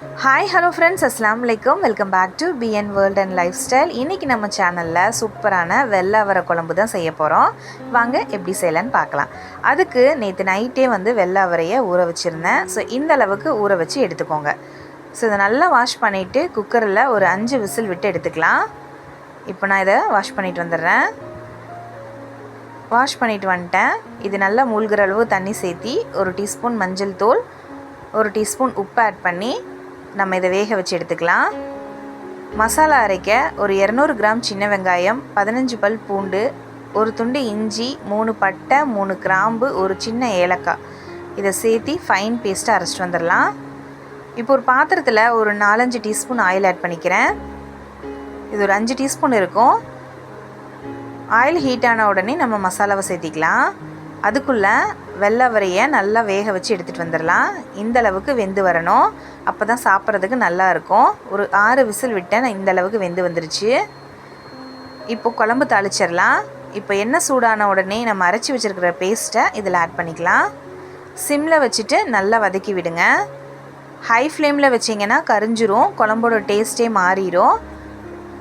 Hi hello friends அஸ்லாம் வலைக்கம் welcome back to BN world and life style இன்றைக்கி நம்ம சேனலில் சூப்பரான வெள்ளை அவரை குழம்பு தான் செய்ய போகிறோம் வாங்க எப்படி செய்யலான்னு பார்க்கலாம். அதுக்கு நேற்று நைட்டே வந்து வெள்ளை அவரையை ஊற வச்சுருந்தேன். ஸோ இந்த அளவுக்கு ஊற வச்சு எடுத்துக்கோங்க. ஸோ இதை நல்லா வாஷ் பண்ணிவிட்டு குக்கரில் ஒரு அஞ்சு விசில் விட்டு எடுத்துக்கலாம். இப்போ நான் இதை வாஷ் பண்ணிட்டு வந்துடுறேன். வாஷ் பண்ணிட்டு வந்துட்டேன். இது நல்லா மூழ்கிற அளவு தண்ணி சேர்த்தி ஒரு டீஸ்பூன் மஞ்சள் தூள் ஒரு டீஸ்பூன் உப்பு ஆட் பண்ணி நம்ம இதை வேக வச்சு எடுத்துக்கலாம். மசாலா அரைக்க ஒரு இரநூறு கிராம் சின்ன வெங்காயம் பதினஞ்சு பல் பூண்டு ஒரு துண்டு இஞ்சி மூணு பட்டை மூணு கிராம்பு ஒரு சின்ன ஏலக்காய். இதை சேர்த்தி ஃபைன் பேஸ்ட்டாக அரைச்சிட்டு வந்துடலாம். இப்போ ஒரு பாத்திரத்தில் ஒரு நாலஞ்சு டீஸ்பூன் ஆயில் ஆட் பண்ணிக்கிறேன். இது ஒரு அஞ்சு டீஸ்பூன் இருக்கும். ஆயில் ஹீட் ஆன உடனே நம்ம மசாலாவை சேர்த்திக்கலாம். அதுக்குள்ளே வெள்ளவரையை நல்லா வேக வச்சு எடுத்துகிட்டு வந்துடலாம். இந்த அளவுக்கு வெந்து வரணும். அப்போ தான் சாப்பிட்றதுக்கு நல்லா இருக்கும். ஒரு ஆறு விசில் விட்டேன் நான் இந்த அளவுக்கு வெந்து வந்துருச்சு. இப்போ குழம்பு தாளிச்சிடலாம். இப்போ எண்ணெய் சூடான உடனே நம்ம அரைச்சி வச்சுருக்கிற பேஸ்ட்டை இதில் ஆட் பண்ணிக்கலாம். சிம்மில் வச்சுட்டு நல்லா வதக்கி விடுங்க. ஹை ஃப்ளேமில் வச்சிங்கன்னா கரிஞ்சிரும். குழம்போட டேஸ்ட்டே மாறிடும்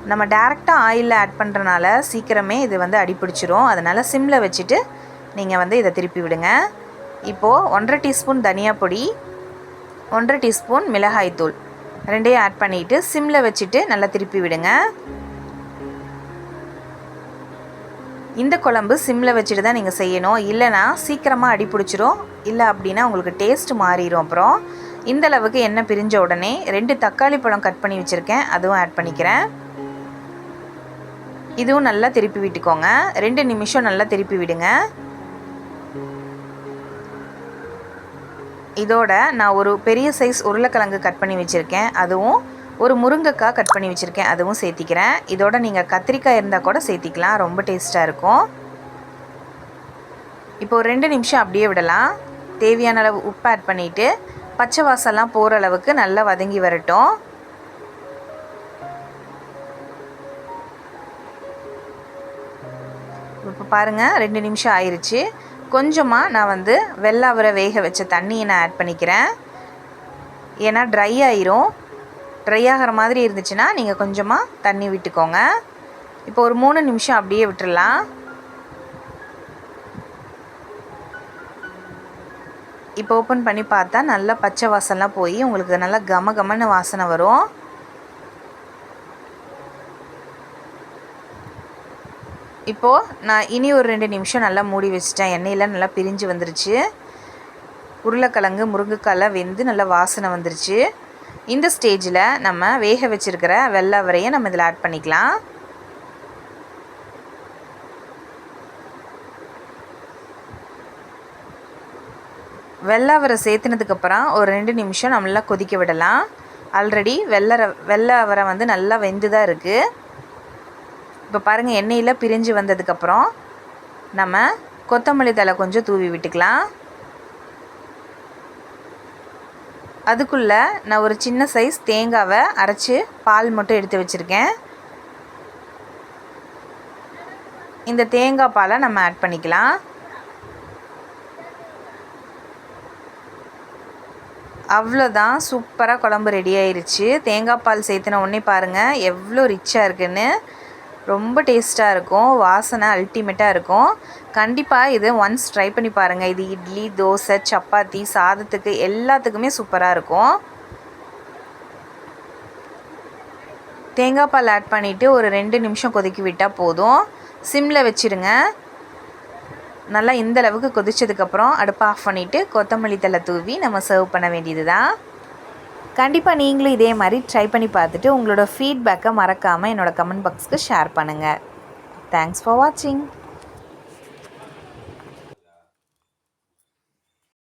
நம்ம டேரெக்டாக ஆயிலில் ஆட் பண்ணுறனால சீக்கிரமே இது வந்து அடிப்பிடிச்சிரும். அதனால் சிம்மில் வச்சுட்டு நீங்கள் வந்து இதை திருப்பி விடுங்க. இப்போது ஒன்றரை டீஸ்பூன் தனியா பொடி ஒன்றரை டீஸ்பூன் மிளகாய்த்தூள் ரெண்டையும் ஆட் பண்ணிவிட்டு சிம்மில் வச்சுட்டு நல்லா திருப்பி விடுங்க. இந்த குழம்பு சிம்மில் வச்சுட்டு தான் நீங்கள் செய்யணும். இல்லைனா சீக்கிரமாக அடி பிடிச்சிரும். இல்லை அப்படின்னா உங்களுக்கு டேஸ்ட் மாறிடும் அப்புறம். இந்த அளவுக்கு எண்ணெய் பிரிஞ்ச உடனே ரெண்டு தக்காளி பழம் கட் பண்ணி வச்சுருக்கேன். அதுவும் ஆட் பண்ணிக்கிறேன். இதுவும் நல்லா திருப்பி விட்டுக்கோங்க. ரெண்டு நிமிஷம் நல்லா திருப்பி விடுங்க. இதோட நான் ஒரு பெரிய சைஸ் உருளைக்கிழங்கு கட் பண்ணி வச்சுருக்கேன். அதுவும் ஒரு முருங்கைக்காய் கட் பண்ணி வச்சுருக்கேன். அதுவும் சேர்த்திக்கிறேன். இதோட நீங்கள் கத்திரிக்காய் இருந்தால் கூட சேர்த்திக்கலாம். ரொம்ப டேஸ்ட்டாக இருக்கும். இப்போ ஒரு ரெண்டு நிமிஷம் அப்படியே விடலாம். தேவையான அளவு உப்பு ஆட் பண்ணிவிட்டு பச்சை வாசல்லாம் போகிற அளவுக்கு நல்லா வதங்கி வரட்டும். இப்போ பாருங்கள் ரெண்டு நிமிஷம் ஆயிடுச்சு கொஞ்சமாக நான் வந்து வெள்ளை அவரை வேக வச்ச தண்ணியை நான் ஆட் பண்ணிக்கிறேன். ஏன்னா ட்ரை ஆயிரும். ட்ரை ஆகிற மாதிரி இருந்துச்சுன்னா நீங்கள் கொஞ்சமாக தண்ணி விட்டுக்கோங்க. இப்போ ஒரு மூணு நிமிஷம் அப்படியே விட்டுடலாம் இப்போ ஓப்பன் பண்ணி பார்த்தா நல்லா பச்சை வாசம்லாம் போய் உங்களுக்கு நல்லா கம கமன்னு வாசனை வரும். இப்போது நான் இனி ஒரு ரெண்டு நிமிஷம் நல்லா மூடி வச்சிட்டேன். எண்ணெயில் நல்லா பிரிஞ்சு வந்துருச்சு. உருளைக்கிழங்கு முருங்கைக்காலாம் வெந்து நல்லா வாசனை வந்துருச்சு. இந்த ஸ்டேஜில் நம்ம வேக வச்சுருக்கிற வெள்ளை வரையை நம்ம இதில் ஆட் பண்ணிக்கலாம். வெள்ளாவரை சேர்த்துனதுக்கப்புறம் ஒரு ரெண்டு நிமிஷம் நம்மளா கொதிக்க விடலாம். ஆல்ரெடி வெள்ளை வெள்ளை அவரை வந்து நல்லா வெந்து தான் இருக்குது இப்போ பாருங்கள் எண்ணெயில் பிரிஞ்சு வந்ததுக்கப்புறம் நம்ம கொத்தமல்லி தலை கொஞ்சம் தூவி விட்டுக்கலாம். அதுக்குள்ளே நான் ஒரு சின்ன சைஸ் தேங்காவை அரைச்சி பால் மட்டும் எடுத்து வச்சுருக்கேன். இந்த தேங்காய் பாலை நம்ம ஆட் பண்ணிக்கலாம். அவ்வளோதான் சூப்பராக குழம்பு ரெடி ஆயிடுச்சு தேங்காய் பால் சேர்த்துன உடனே பாருங்கள் எவ்வளோ ரிச்சாக இருக்குன்னு. ரொம்ப டேஸ்ட்டாக இருக்கும். வாசனை அல்டிமேட்டாக இருக்கும். கண்டிப்பாக இது ஒன்ஸ் ட்ரை பண்ணி பாருங்கள் இது இட்லி தோசை சப்பாத்தி சாதத்துக்கு எல்லாத்துக்குமே சூப்பராக இருக்கும். தேங்காய் பால் ஆட் பண்ணிவிட்டு ஒரு ரெண்டு நிமிஷம் கொதிக்கி விட்டால் போதும். சிம்மில் வச்சுருங்க. நல்லா இந்த அளவுக்கு கொதித்ததுக்கப்புறம் அடுப்பை ஆஃப் பண்ணிவிட்டு கொத்தமல்லி தலை தூவி நம்ம சர்வ் பண்ண வேண்டியது தான் கண்டிப்பாக நீங்களும் இதே மாதிரி ட்ரை பண்ணி பார்த்துட்டு உங்களோட ஃபீட்பேக்கை மறக்காமல் என்னோடய கமெண்ட் பாக்ஸ்க்கு ஷேர் பண்ணுங்கள் தேங்க்ஸ் ஃபார் வாட்சிங்